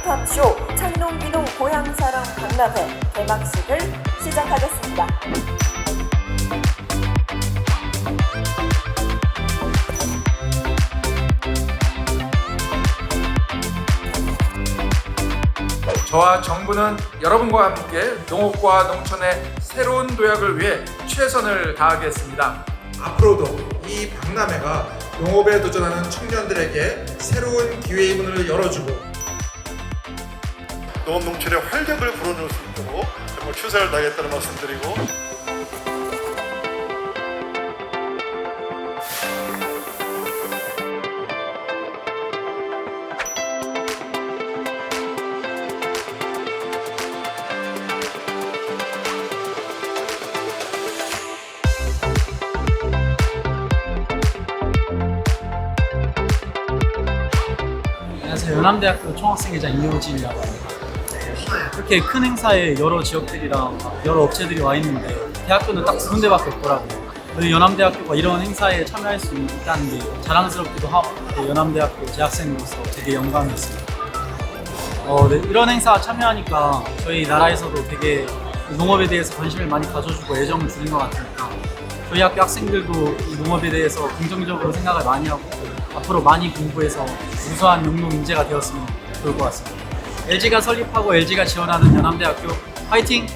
힙합쇼 창농기농 고향사랑 박람회 개막식을 시작하겠습니다. 저와 정부는 여러분과 함께 농업과 농촌의 새로운 도약을 위해 최선을 다하겠습니다. 앞으로도 이 박람회가 농업에 도전하는 청년들에게 새로운 기회의 문을 열어주고 농업 농촌의 활력을 불어넣을 수 있도록 정말 최선을 다하겠다는 말씀드리고. 연암대학교 총학생회장 이효진이라고 합니다. 이렇게 큰 행사에 여러 지역들이랑 여러 업체들이 와 있는데 대학교는 딱 두 군데밖에 없더라고요. 연암대학교가 이런 행사에 참여할 수 있다는 게 자랑스럽기도 하고 네, 연암대학교 재학생으로서 되게 영광이었습니다. 어, 네, 이런 행사 참여하니까 저희 나라에서도 되게 농업에 대해서 관심을 많이 가져주고 애정을 주는 것 같으니까 저희 학교 학생들도 이 농업에 대해서 긍정적으로 생각을 많이 하고 앞으로 많이 공부해서 우수한 영농 인재가 되었으면 좋을 것 같습니다. LG가 설립하고 LG가 지원하는 연암대학교 화이팅!